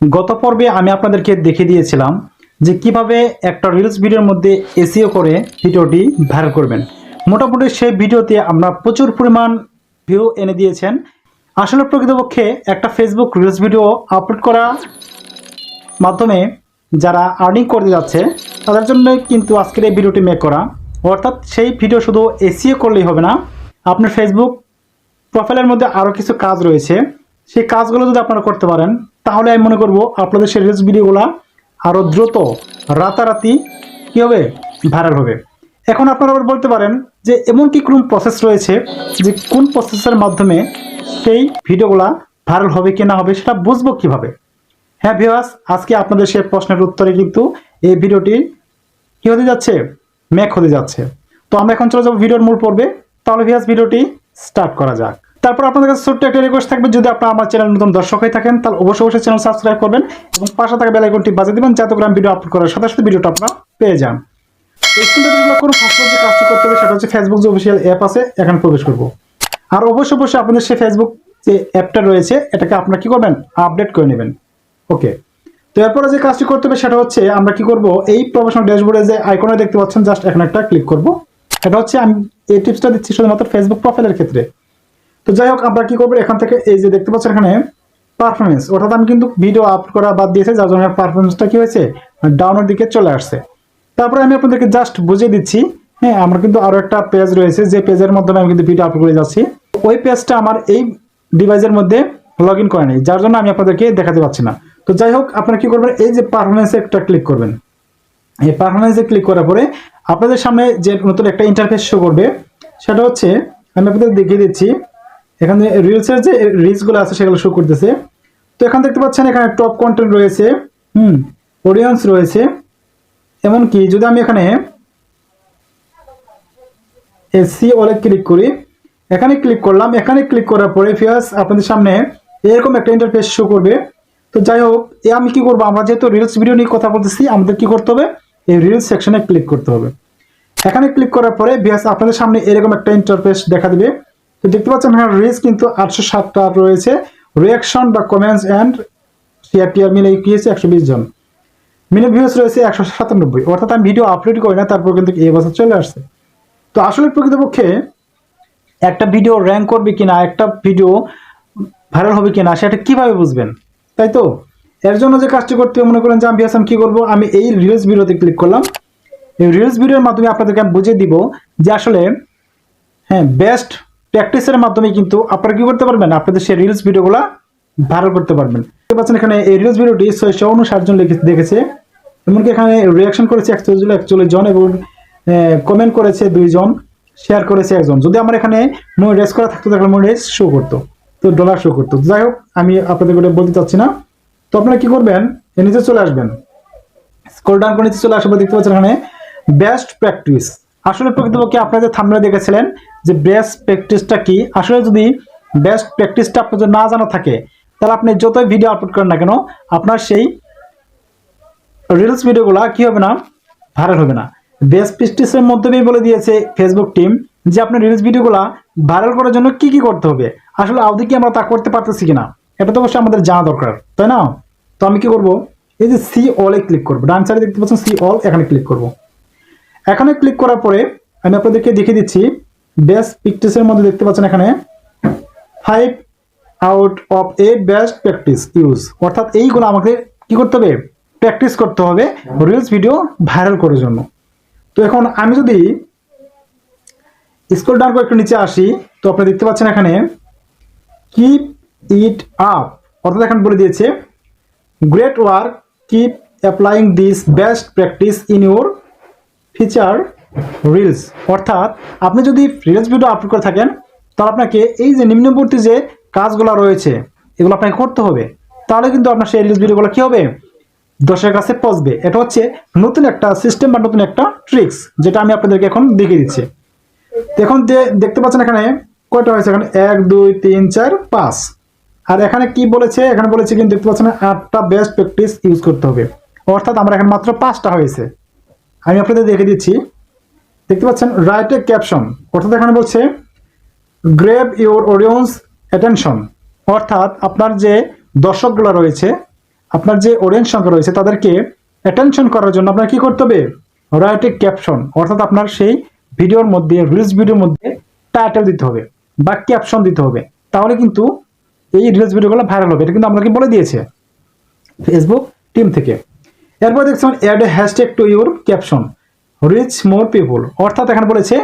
গত পর্বে আমি আপনাদেরকে দেখে দিয়েছিলাম যে কীভাবে একটা রিলস ভিডিওর মধ্যে এসিও করে ভিডিওটি ভাইরাল করবেন। মোটামুটি সেই ভিডিওতে আমরা প্রচুর পরিমাণ ভিউ এনে দিয়েছেন। আসলে প্রকৃতপক্ষে একটা ফেসবুক রিলস ভিডিও আপলোড করা মাধ্যমে যারা আর্নিং করতে যাচ্ছে, তাদের জন্য কিন্তু আজকের এই ভিডিওটি মেক করা। অর্থাৎ সেই ভিডিও শুধু এসিও করলেই হবে না, আপনার ফেসবুক প্রোফাইলের মধ্যে আরও কিছু কাজ রয়েছে। সেই কাজগুলো যদি আপনারা করতে পারেন তাহলে আমি মনে করব আপনাদের সেই রিলস ভিডিওগুলো আরও দ্রুত, রাতারাতি কী হবে ভাইরাল হবে। এখন আপনারা আবার বলতে পারেন যে এমন কি কোন প্রসেস রয়েছে যে কোন প্রসেসের মাধ্যমে সেই ভিডিওগুলা ভাইরাল হবে কি না হবে সেটা বুঝব কীভাবে? হ্যাঁ ভিওয়াস আজকে আপনাদের সেই প্রশ্নের উত্তরে কিন্তু এই ভিডিওটি কি হতে যাচ্ছে? ম্যাক হতে যাচ্ছে। তো আমরা এখন চলে যাব ভিডিওর মূল পর্বে। তাহলে ভিওয়াস ভিডিওটি স্টার্ট করা যাক। তারপর আপনাদের কাছে ছোট্ট একটা রিকোয়েস্ট থাকবে, যদি আপনারা আমার চ্যানেল নতুন দর্শক হয়ে থাকেন, তাহলে অবশ্যই অবশ্যই চ্যানেল সাবস্ক্রাইব করবেন এবং পাশে থাকা বেল আইকনটি বাজিয়ে দিবেন, যাতে করে আমি ভিডিও আপলোড করার সাথে সাথে ভিডিওটা আপনারা পেয়ে যান। করুন ফার্স্ট যে কাজটি করতে হবে, সেটা হচ্ছে ফেসবুক যে অফিসিয়াল অ্যাপ আছে, এখানে প্রবেশ করব। আর অবশ্যই অবশ্যই আপনাদের সেই ফেসবুক যে অ্যাপটা রয়েছে, এটাকে আপনারা কি করবেন? আপডেট করে নেবেন। ওকে তো এরপরে যে কাজটি করতে হবে, সেটা হচ্ছে আমরা কি করব? এই প্রফেশনাল ড্যাশবোর্ডে যে আইকনে দেখতে পাচ্ছেন জাস্ট এখানে একটা ক্লিক করব। এটা হচ্ছে আমি এই টিপসটা দিচ্ছি শুধুমাত্র ফেসবুক প্রোফাইলের ক্ষেত্রে। তো যাই হোক আমরা কি করব এখান থেকে এই যে দেখতে পাচ্ছেন এখানে পারফরমেন্স অর্থাৎ আমি কিন্তু ভিডিও আপলোড করা বাদ দিয়েছে, যার জন্য পারফরমেন্সটা কি হয়েছে? ডাউনের দিকে চলে আসছে। তারপরে আমি আপনাদেরকে জাস্ট বুঝিয়ে দিচ্ছি হ্যাঁ আমার কিন্তু আরও একটা পেজ রয়েছে, যে পেজের মাধ্যমে আমি কিন্তু ভিডিও আপলোড করে যাচ্ছি। ওই পেজটা আমার এই ডিভাইসের মধ্যে লগ ইন করে নেই, যার জন্য আমি আপনাদেরকে দেখাতে পাচ্ছি না। তো যাই হোক, আপনারা কি করবেন? এই যে পারফরমেন্সে একটা ক্লিক করবেন। এই পারফরমেন্সে ক্লিক করার পরে আপনাদের সামনে যে নতুন একটা ইন্টারফেস শো করবে, সেটা হচ্ছে, আমি আপনাদের দেখিয়ে দিচ্ছি এখানে রিলসের যে রিলসগুলো আছে সেগুলো শো করতেছে। তো এখানে দেখতে পাচ্ছেন, এখানে টপ কন্টেন্ট রয়েছে, হুম অডিয়েন্স রয়েছে। এমনকি যদি আমি এখানে এসি অলে ক্লিক করি, এখানে ক্লিক করলাম, এখানে ক্লিক করার পরে ফিয়াস আপনাদের সামনে এরকম একটা ইন্টারফেস শো করবে। তো যাই হোক, এ আমি কি করব? আমরা যেহেতু রিলস ভিডিও নিয়ে কথা বলতেছি, আমাদের কি করতে হবে? এই রিলস সেকশনে ক্লিক করতে হবে। এখানে ক্লিক করার পরে বিয়াস আপনাদের সামনে এরকম একটা ইন্টারফেস দেখা দিবে। তো দেখতে পাচ্ছেন এখানে রিলস কিন্তু আটশো সাতটা রয়েছে। রিয়াকশন বা কমেন্টস অ্যান্ড টিয়ার মিলে কি হয়েছে একশো বিশ জন। মিনিট ভিউস রয়েছে একশো সাতানব্বই। অর্থাৎ আমি ভিডিও আপলোড করি না, তারপর কিন্তু এই বছর চলে আসছে। তো আসলে প্রকৃতপক্ষে একটা ভিডিও র্যাঙ্ক করবে কিনা, একটা ভিডিও ভাইরাল হবে কিনা, সেটা কীভাবে বুঝবেন? তাই তো? এর জন্য যে কাজটি করতে মনে করেন যে আমি হাসান কি করব? আমি এই রিলস ভিডিওতে ক্লিক করলাম। এই রিলস ভিডিওর মাধ্যমে আপনাদেরকে আমি বুঝিয়ে দিব যে আসলে হ্যাঁ বেস্ট প্র্যাকটিসের মাধ্যমে কিন্তু আপনারা কি করতে পারবেন? আপনাদের সেই রিলস ভিডিওগুলো ভাইরাল করতে পারবেন। দেখতে পাচ্ছেন এখানে এই রিলস ভিডিওটি ছয়শো উনষাট জন দেখেছে। এমনকি এখানে রিয়াকশন করেছে একচল্লিশ একচল্লিশ জন এবং কমেন্ট করেছে দুইজন শেয়ার করেছে একজন। যদি আমার এখানে মনিটাইজ করা থাকতো, তাহলে মনিটাইজ শো করতো। তো ডলার শো করতো। যাই হোক, আমি আপনাদের ওটা বলতে চাচ্ছি না। তো আপনারা কি করবেন? এর নিচে চলে আসবেন। স্ক্রল ডাউন করে নিচে চলে আসবে দেখতে পাচ্ছেন এখানে বেস্ট প্র্যাকটিস আসলে প্রকৃতপক্ষে আপনারা যে থামলে দেখেছিলেন, যে বেস্ট প্র্যাকটিসটা কি? আসলে যদি বেস্ট প্র্যাকটিসটা আপনার যদি না জানা থাকে, তাহলে আপনি যতই ভিডিও আপলোড করেন না কেন, আপনার সেই রিলস ভিডিওগুলো কি হবে না? ভাইরাল হবে না। বেস্ট প্র্যাকটিসের মাধ্যমেই বলে দিয়েছে ফেসবুক টিম যে আপনার রিলস ভিডিওগুলো ভাইরাল করার জন্য কি কি করতে হবে। আসলে আদৌ কি আমরা তা করতে পারতেছি কিনা? এটা তো অবশ্যই আমাদের জানা দরকার, তাই না? তো আমি কি করব? এই যে সি অলে ক্লিক করব। ডান সাইডে দেখতে পাচ্ছেন সি অল এখানে ক্লিক করব। এখানে ক্লিক করার পরে আমি আপনাদেরকে দেখিয়ে দিচ্ছি বেস্ট পিকটিসের মধ্যে দেখতে পাচ্ছেন এখানে five out of a best practice use অর্থাৎ এইগুলো আমাকে কি করতে হবে? প্র্যাকটিস করতে হবে রিলস ভিডিও ভাইরাল করার জন্য। তো এখন আমি যদি স্কুল ডাউন করে একটু নিচে আসি, তো আপনি দেখতে পাচ্ছেন এখানে কিপ ইট আপ অর্থাৎ এখানে বলে দিয়েছে great work keep applying this best practice in your feature reels অর্থাৎ আপনি যদি রিলস ভিডিও আপলোড করে থাকেন, তাহলে আপনাকে এই যে নিম্নবর্তী যে কাজগুলো রয়েছে, এগুলো আপনাকে করতে হবে। তাহলে কিন্তু আপনার সেই রিলস ভিডিওগুলো কী হবে? দর্শকের কাছে পৌঁছবে। এটা হচ্ছে নতুন একটা সিস্টেম বা নতুন একটা ট্রিক্স যেটা আমি আপনাদেরকে এখন দেখিয়ে দিচ্ছি। এখন যে দেখতে পাচ্ছেন এখানে কয়টা হয়েছে? এখানে এক, দুই, তিন, চার, পাঁচ। আর এখানে কি বলেছে? এখানে বলেছে কিন্তু দেখতে পাচ্ছেন আটটা বেস্ট প্র্যাকটিস ইউজ করতে হবে। অর্থাৎ আমার এখানে মাত্র পাঁচটা হয়েছে। আমি আপনাদের দেখে দিচ্ছি। দেখতে পাচ্ছেন রাইট এ ক্যাপশন অর্থাৎ এখানে বলছে গ্রেভ ইউর অডিয়েন্স অ্যাটেনশন অর্থাৎ আপনার যে দর্শকগুলো রয়েছে, আপনার যে অডিয়েন্স সংখ্যা রয়েছে, তাদেরকে অ্যাটেনশন করার জন্য আপনার কি করতে হবে? রাইট এ ক্যাপশন অর্থাৎ আপনার সেই ভিডিওর মধ্যে রিলস ভিডিওর মধ্যে টাইটেল দিতে হবে বা ক্যাপশন দিতে হবে। তাহলে কিন্তু এই রিলস ভিডিওগুলো ভাইরাল হবে, এটা কিন্তু আপনাকে বলে দিয়েছে ফেসবুক টিম থেকে। এরপর দেখছেন add a hashtag to your caption reach more people অর্থাৎ এখানে বলেছে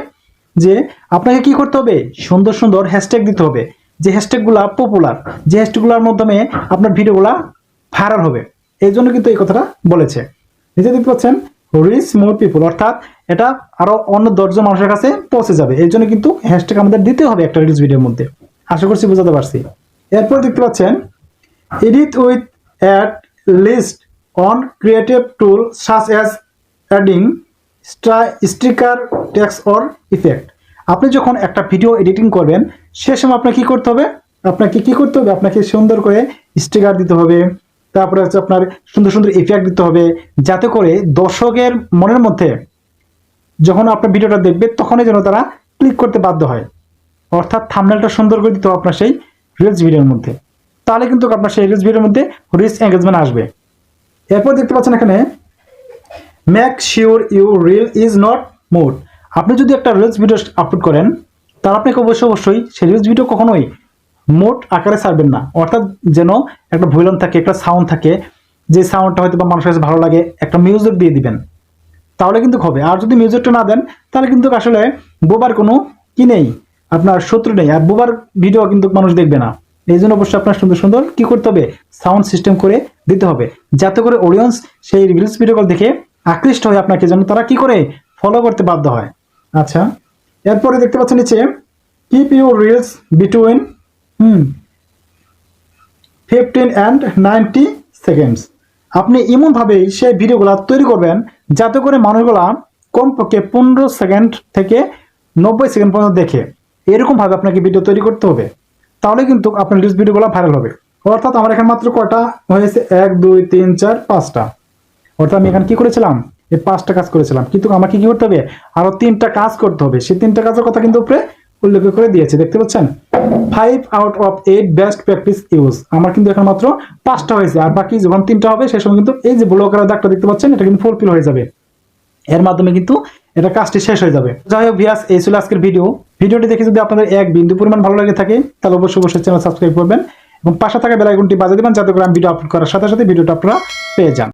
যে আপনাকে কি করতে হবে? সুন্দর সুন্দর হ্যাশট্যাগ দিতে হবে। যে হ্যাশট্যাগুলো পপুলার যে হ্যাশট্যাগুলোর মাধ্যমে আপনার ভিডিওগুলো ভাইরাল হবে। এই জন্য কিন্তু এই কথাটা বলেছে। নিচে দেখতে পাচ্ছেন রিচ মোর পিপুল অর্থাৎ এটা আরও অন্য দশজন মানুষের কাছে পৌঁছে যাবে। এই জন্য কিন্তু হ্যাশট্যাগ আমাদের দিতে হবে একটা রিলস ভিডিওর মধ্যে। আশা করছি বোঝাতে পারছি। এরপর দেখতে পাচ্ছেন, edit with at list on creative tool such as adding sticker, text or effect? আপনি যখন একটা ভিডিও এডিটিং করবেন, সে সময় আপনাকে কি করতে হবে? আপনাকে কি করতে হবে? আপনাকে সুন্দর করে স্টিকার দিতে হবে। তারপরে হচ্ছে আপনার সুন্দর সুন্দর ইফেক্ট দিতে হবে। যাতে করে দর্শকের মনের মধ্যে যখন আপনার ভিডিওটা দেখবে, তখনই যেন তারা ক্লিক করতে বাধ্য হয়। অর্থাৎ থামনেলটা সুন্দর করে দিতে হবে আপনার সেই রিলস ভিডিওর মধ্যে। তাহলে কিন্তু আপনার সেই রিলস ভিডিওর মধ্যে রিলস এঙ্গেজমেন্ট আসবে। এরপর দেখতে পাচ্ছেন এখানে make sure you reel is not mode আপনি যদি একটা রিলস ভিডিও আপলোড করেন, তাহলে আপনাকে অবশ্যই অবশ্যই সেই রিলস ভিডিও কখনোই মোট আকারে ছাড়বেন না। অর্থাৎ যেন একটা ভুলন থাকে, একটা সাউন্ড থাকে, যে সাউন্ডটা হয়তো বা মানুষের কাছে ভালো লাগে, একটা মিউজিক দিয়ে দিবেন। তাহলে কিন্তু হবে। আর যদি মিউজিকটা না দেন, তাহলে কিন্তু আসলে বোবার কোনো কি নেই, আপনার শত্রু নেই। আর বোবার ভিডিও কিন্তু মানুষ দেখবে না। এই জন্য অবশ্যই আপনার সুন্দর সুন্দর কি করতে হবে? সাউন্ড সিস্টেম করে দিতে হবে। যাতে করে অডিয়েন্স সেই রিলস ভিডিও ভিডিওগুলো দেখে আকৃষ্ট হয়ে আপনাকে যেন তারা কি করে? ফলো করতে বাধ্য হয়। আচ্ছা এরপরে দেখতে পাচ্ছেন নিচে keep your reels between hmm fifteen and ninety seconds আপনি এমনভাবেই সেই ভিডিওগুলো তৈরি করবেন, যাতে করে মানুষগুলা কমপক্ষে পনেরো সেকেন্ড থেকে নব্বই সেকেন্ড পর্যন্ত দেখে। এরকমভাবে আপনাকে ভিডিও তৈরি করতে হবে। তাহলে কিন্তু আপনার রিলস ভিডিওগুলো ভাইরাল হবে। অর্থাৎ আমার এখানে মাত্র কয়টা হয়েছে? এক, দুই, তিন, চার, পাঁচটা। অর্থাৎ আমি এখানে কি করেছিলাম? এই পাঁচটা কাজ করেছিলাম। কিন্তু আমাকে কি করতে হবে? আরও তিনটা কাজ করতে হবে। সেই তিনটা কাজের কথা কিন্তু উপরে উল্লেখ করে দিয়েছে। দেখতে পাচ্ছেন? Five out of eight best practice use আমার কিন্তু এখন মাত্র পাঁচটা হয়েছে। আর বাকি যখন তিনটা হবে, সেই সময় কিন্তু এই যে ব্লকের দাগটা দেখতে পাচ্ছেন, এটা কিন্তু ফুলফিল হয়ে যাবে। এর মাধ্যমে কিন্তু এটা কাজটি শেষ হয়ে যাবে। যাই হোক ভিয়াস এই ছিল আজকের ভিডিও ভিডিওটি দেখে যদি আপনাদের এক বিন্দু পরিমাণ ভালো লাগে থাকে, তাহলে অবশ্যই অবশ্যই চ্যানেল সাবস্ক্রাইব করবেন এবং পাশে থাকা বেলাইকনটি বাজিয়ে দেবেন যাতে করে আমি ভিডিও আপলোড করার সাথে সাথে ভিডিওটা আপনারা পেয়ে যান।